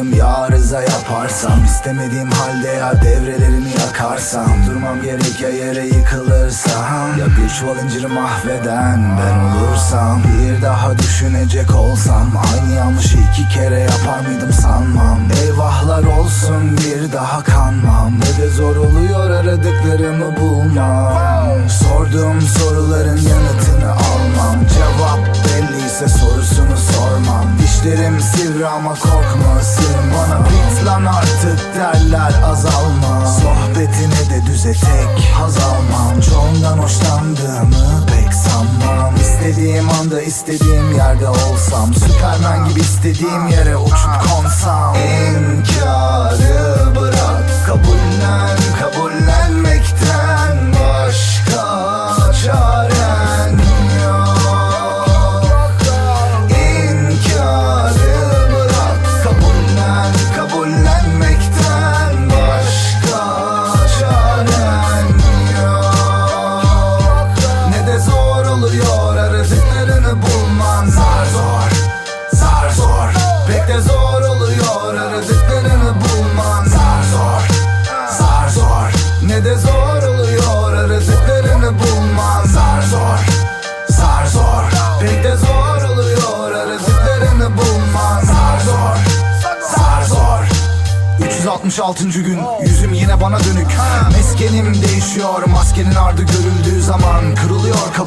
makineyim ya arıza yaparsam. İstemediğim halde ya devrelerini yakarsam. Durmam gerek ya yere yıkılırsam. Ya bir çuval inciri mahveden ben olursam. Bir daha düşünecek olsam. Aynı yanlışı iki kere yapar mıydım sanmam. Eyvahlar olsun bir daha kanmam. Ne de zor oluyor aradıklarımı bulmam. Sorduğum soruların yanıtını almam. Cevap belliyse sorusunu sormam. Dişlerim sivri ama korkma ısırım derler azalma Sohbetine de düze tek haz almam. Çoğundan hoşlandığımı pek sanmam. İstediğim anda istediğim yerde olsam. Süpermen gibi istediğim yere uçup konsam. İnkarı bırak. Kabullen kabullenmekten başka çaren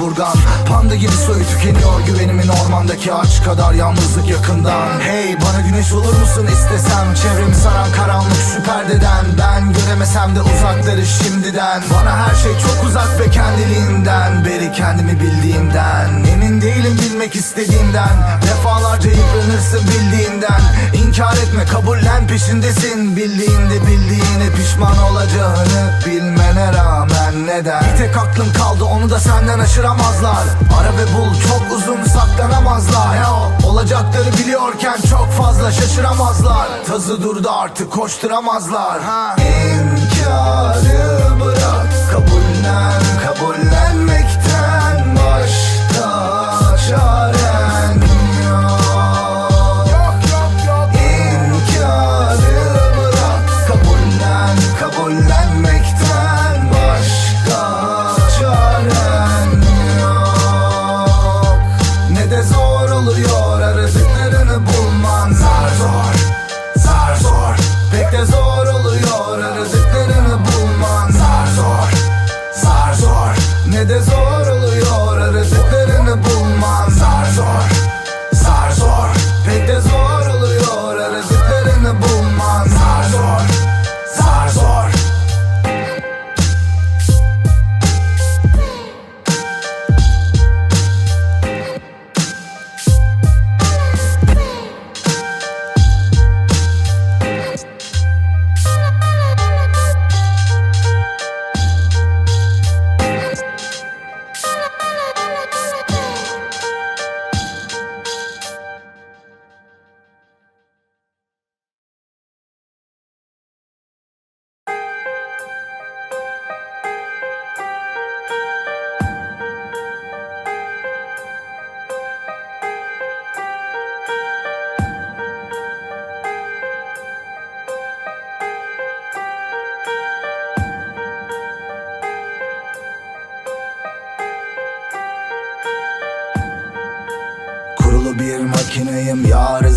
kaburgan. Panda gibi soyu tükeniyor Güvenimin ormandaki ağaç kadar Yalnızlık yakından. Hey bana güneş olur musun istesem? Çevremi saran karanlık şu perdeden. Ben göremesem de uzakları şimdiden. Bana her şey çok uzak ve kendiliğinden. Beri kendimi bildiğimden. Emin değilim bilmek istediğimden. Defalarca yıpranırsın bildiğinden. İnkar etme kabullen peşindesin. Bildiğinde bildiğine pişman olacağını Bilmene rağmen neden? Bir tek aklım kaldı onu da senden aşıramazlar. Ara ve bul çok uzun saklanamazlar. Yo, Olacakları biliyorken çok fazla şaşıramazlar. Tazı durdu artık koşturamazlar. Ha. İnkarı bırak kabullen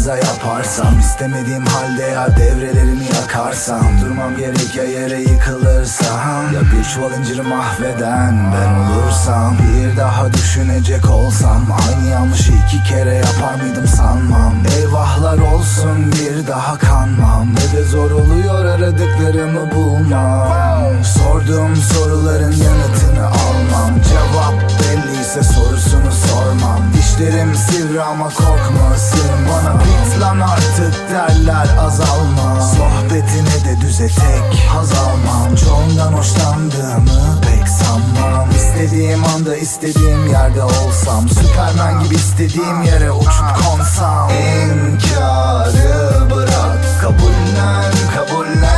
arıza yaparsam istemediğim halde ya devrelerini yakarsam Durmam gerek ya yere yıkılırsam Ya bir çuval inciri mahveden ben olursam Bir daha düşünecek olsam Aynı yanlışı iki kere yapar mıydım sanmam? Eyvahlar olsun bir daha kanmam Ne de zor oluyor aradıklarımı bulmam. Sorduğum soruların yanıtını almam Cevap belliyse sorusunu sormam. Dişlerim sivri ama korkma ısırım Lan artık derler azalma Sohbetine de düze tek haz almam. Çoğundan hoşlandığımı pek sanmam. İstediğim anda istediğim yerde olsam. Süpermen gibi istediğim yere uçup konsam. İnkarı bırak. Kabullen kabullenmekten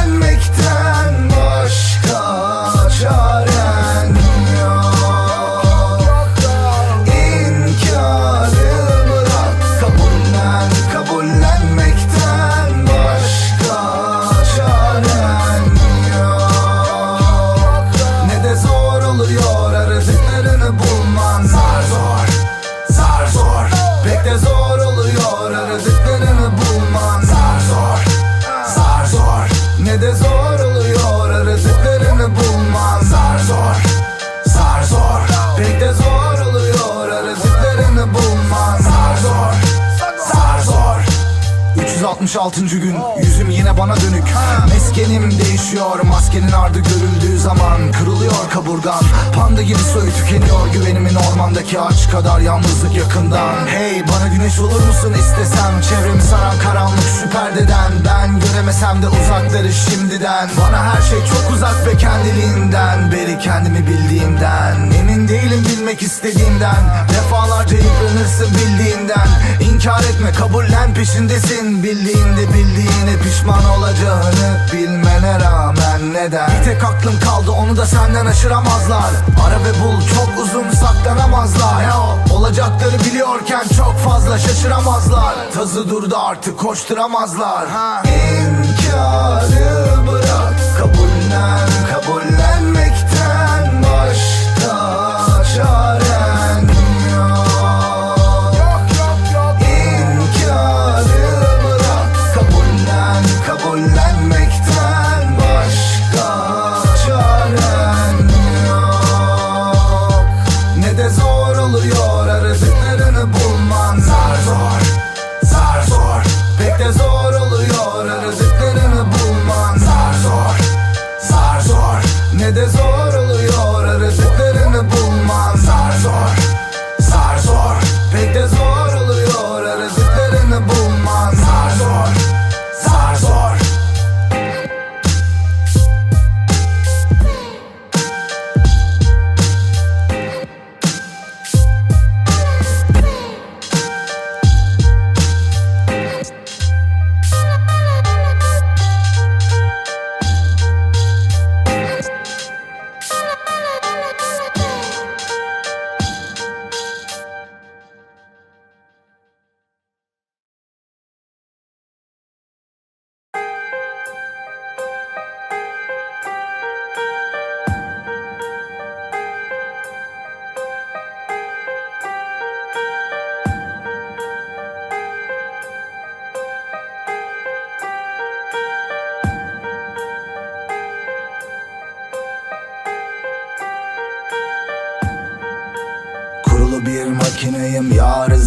366. gün Yüzüm yine bana dönük Meskenim değişiyor Maskenin ardı görüldüğü zaman Kırılıyor kaburgan. Panda gibi soyu tükeniyor Güvenimin ormandaki ağaç kadar Yalnızlık yakından. Hey bana güneş olur musun istesem? Çevremi saran karanlık şu perdeden Ben göremesem de uzakları şimdiden. Bana her şey çok uzak ve kendiliğinden. Beri kendimi bildiğimden. Emin değilim bilmek istediğimden. Defalarca yıpranırsın bildiğinden. İnkar etme kabullen peşindesin. Bildiğinde bildiğine pişman olacağını Bilmene rağmen neden? Bir tek aklım kaldı onu da senden aşıramazlar. Ara ve bul çok uzun saklanamazlar. Yo, Olacakları biliyorken çok fazla şaşıramazlar. Tazı durdu artık koşturamazlar. Ha. İnkarı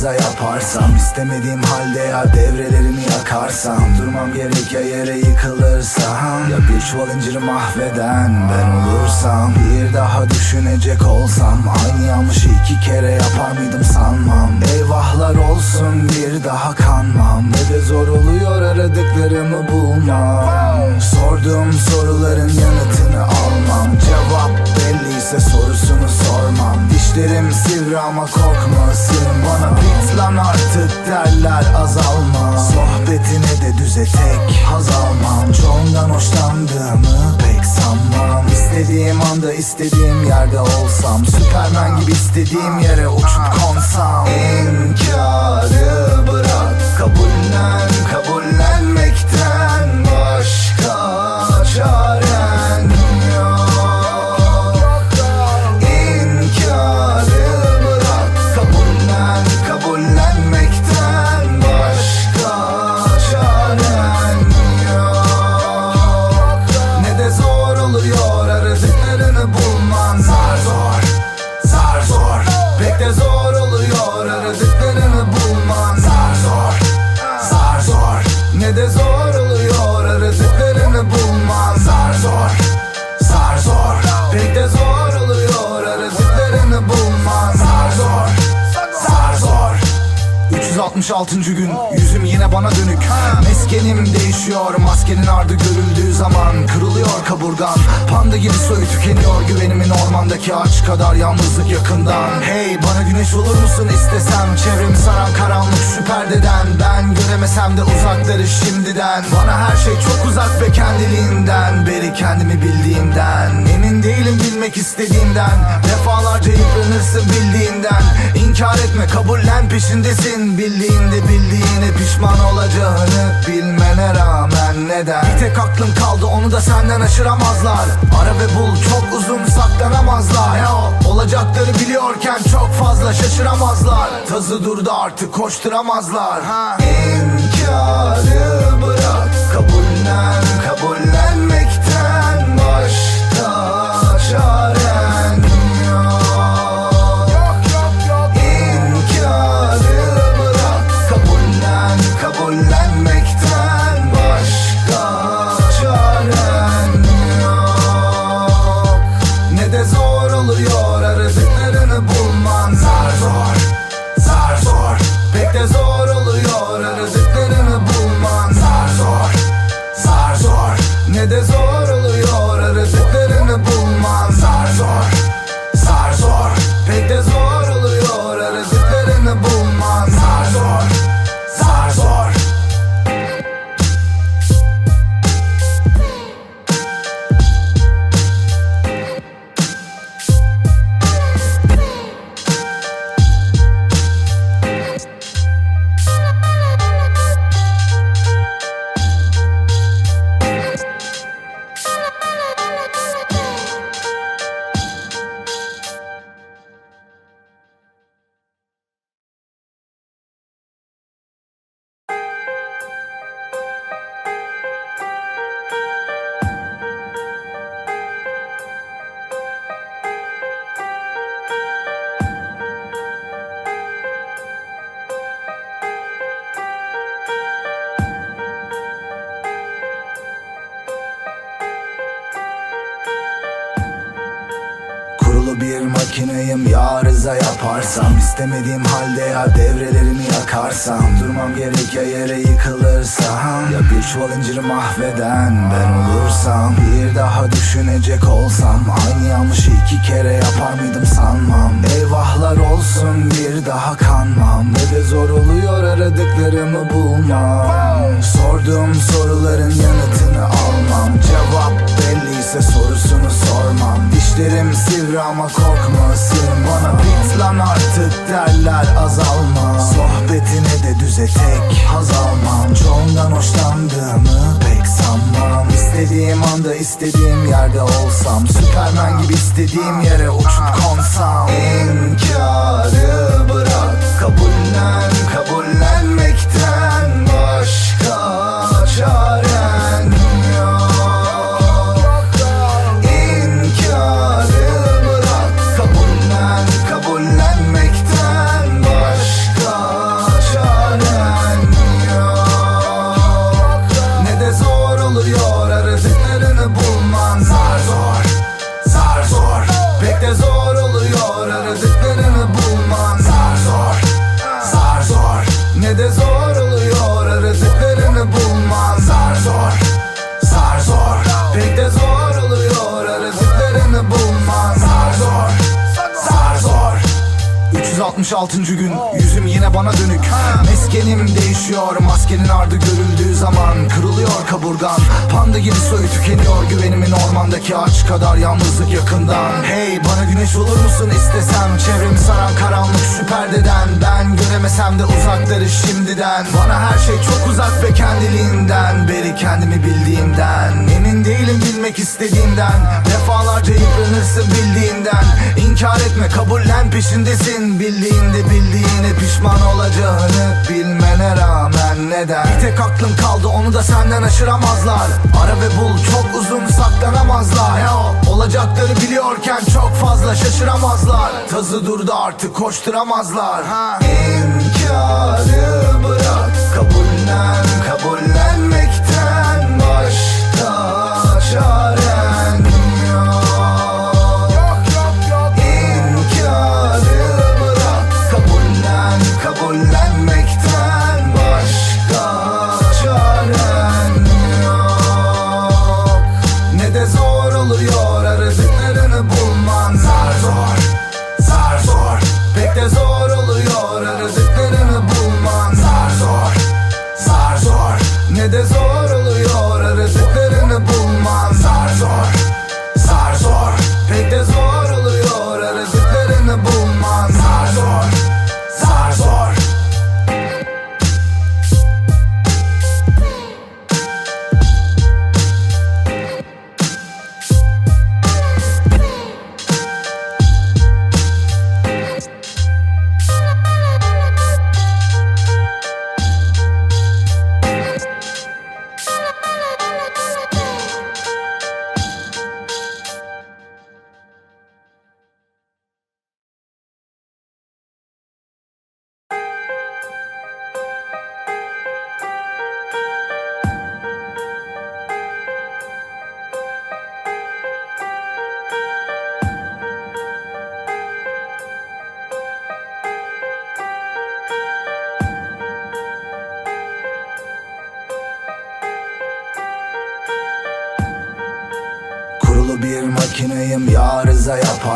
arıza yaparsam istemediğim halde ya devrelerimi yakarsam Durmam gerek ya yere yıkılırsam Ya bir çuval inciri mahveden ben olursam Bir daha düşünecek olsam Aynı yanlışı iki kere yapar mıydım sanmam. Eyvahlar olsun bir daha kanmam. Ne de zor oluyor aradıklarımı bulmam. Sorduğum soruların yanıtını almam. Cevap belliyse sorusunu sormam. Dişlerim sivri ama korkma bana. Bit lan artık derler azalma. Sohbetine de düze tek haz almam. Çoğundan hoşlandığımı pek sanmam. İstediğim anda istediğim yerde olsam. Süpermen gibi istediğim yere uçup konsam. İnkarı bırak. Kabullen kabullenmekten tükeniyor Güvenimin ormandaki ağaç kadar Yalnızlık yakından. Hey bana güneş olur musun istesem? Çevremi saran karanlık şu perdeden Ben göremesem de uzakları şimdiden. Bana her şey çok uzak ve kendiliğinden. Beri kendimi bildiğimden. Emin değilim bilmek istediğimden. Defalarca yıpranırsın bildiğinden. İnkar etme kabullen peşindesin. Bildiğinde bildiğine pişman olacağını Bilmene rağmen neden? Bir tek aklım kaldı onu da senden aşıramazlar. Ara ve bul çok uzun saklanamazlar. Yo, Olacakları biliyorken çok fazla şaşıramazlar. Tazı durdu artık koşturamazlar. Ha. İnkarı yaparsam istemediğim halde ya devrelerimi yakarsam Durmam gerek ya yere yıkılırsam Ya bir çuval inciri mahveden ben olursam Bir daha düşünecek olsam Aynı yanlışı iki kere yapar mıydım sanmam? Eyvahlar olsun bir daha kanmam Ne de zor oluyor aradıklarımı bulmam. Sorduğum soruların yanıtını almam Cevap belliyse sorusunu sormam. Dişlerim sivri ama korkma ısırın Bana bit lan artık derler azalma. Sohbetine de düze tek haz almam. Çoğundan hoşlandığımı pek sanmam. İstediğim anda istediğim yerde olsam. Süpermen gibi istediğim yere uçup konsam. İnkarı bırak kabullen kabullenmekten ardı görüldüğü zaman Kırılıyor kaburgan. Panda gibi soyu tükeniyor Güvenimin ormandaki ağaç kadar Yalnızlık yakından. Hey bana güneş olur musun istesem? Çevremi saran karanlık şu perdeden Ben göremesem de uzakları şimdiden. Bana her şey çok uzak ve kendiliğinden. Beri kendimi bildiğimden. Emin değilim bilmek istediğimden. Defalarca yıpranırsın bildiğinden. İnkar etme kabullen peşindesin. Bildiğinde bildiğine pişman olacağını Bilmene rağmen neden? Bir tek aklım kaldı onu da senden aşıramazlar. Ara ve bul çok uzun saklanamazlar. Ya, Olacakları biliyorken çok fazla şaşıramazlar. Tazı durdu artık koşturamazlar. Ha. İnkarı bırak kabullen kabullenmekten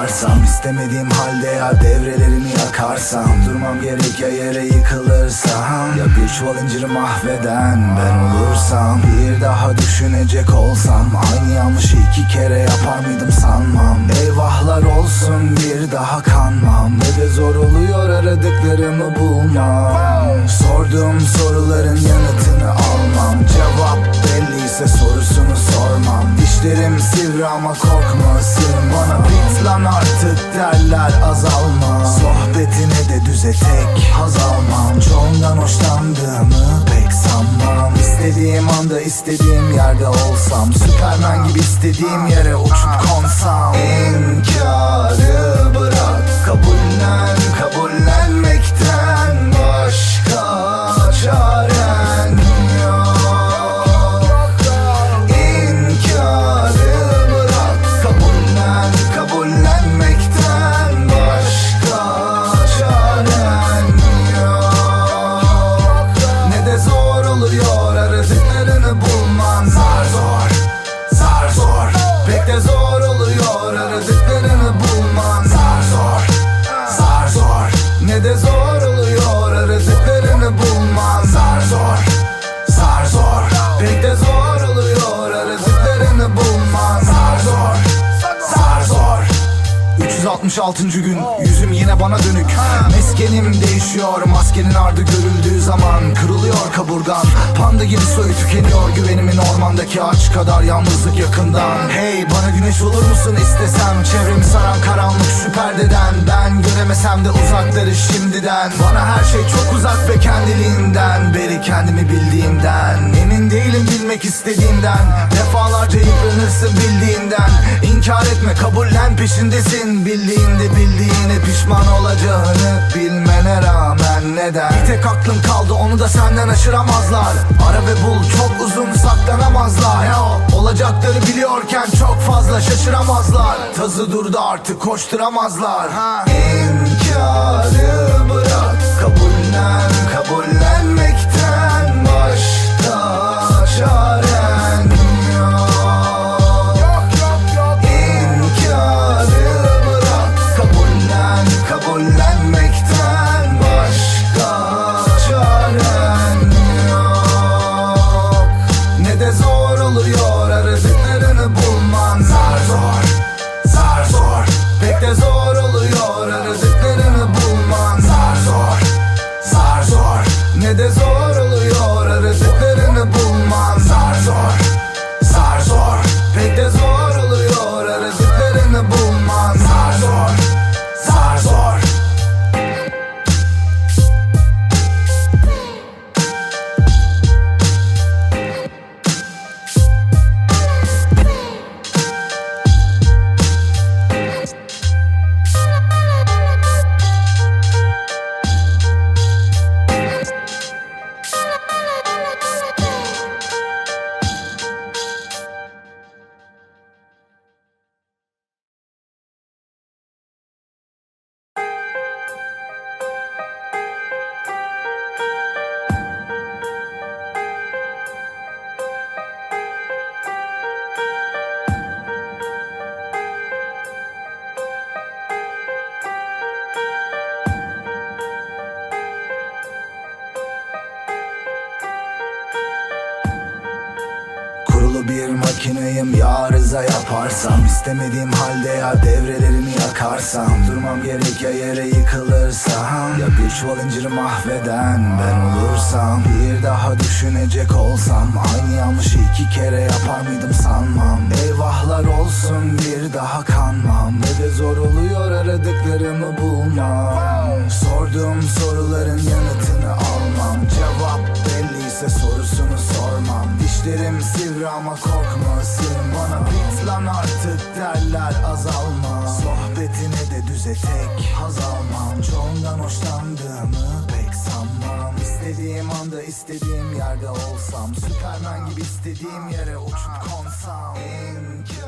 yaparsam istemediğim halde ya devrelerimi yakarsam Durmam gerek ya yere yıkılırsam Ya bir çuval inciri mahveden ben olursam Bir daha düşünecek olsam Aynı yanlışı iki kere yapar mıydım sanmam. Eyvahlar olsun bir daha kanmam Ne de zor oluyor aradıklarımı bulmam. Sorduğum soruların Cevap belliyse sorusunu sormam. Dişlerim sivri ama korkma Bana bit lan artık derler azalma. Sohbetine de düze tek haz almam. Çoğundan hoşlandığımı pek sanmam. İstediğim anda istediğim yerde olsam. Süpermen gibi istediğim yere uçup konsam. İnkarı bırak kabullen kabullenmekten yine bana dönük Meskenim değişiyor Maskenin ardı görüldüğü zaman Kırılıyor kaburgan. Panda gibi soyu tükeniyor Güvenimin ormandaki ağaç kadar Yalnızlık yakından. Hey bana güneş olur musun istesem? Çevremi saran karanlık şu perdeden. Ben göremesem de uzakları şimdiden. Bana her şey çok uzak ve kendiliğinden. Beri kendimi bildiğimden. Emin değilim bilmek istediğimden. Defalarca yıpranırsın bildiğinden. İnkar etme kabullen peşindesin. Bildiğinde bildiğine pişman olacağını Bilmene rağmen neden? Bir tek aklın kaldı onu da senden aşıramazlar. Ara ve bul çok uzun saklanamazlar. Yo, Olacakları biliyorken çok fazla şaşıramazlar. Tazı durdu artık koşturamazlar. Ha. İnkarı bırak kabullen é yaparsam istemediğim halde ya devrelerini yakarsam Durmam gerek ya yere yıkılırsam Ya bir çuval inciri mahveden ben olursam Bir daha düşünecek olsam Aynı yanlışı iki kere yapar mıydım sanmam. Eyvahlar olsun bir daha kanmam Ne de zor oluyor aradıklarımı bulmam. Sorduğum soruların yanıtını almam Cevap belliyse sorusunu sormam. Dişlerim sivri ama korkma Bana bit lan artık derler azalma. Sohbetine de düze tek haz almam. Çoğundan hoşlandığımı pek sanmam. İstediğim anda istediğim yerde olsam Süpermen gibi istediğim yere uçup konsam. İnkarı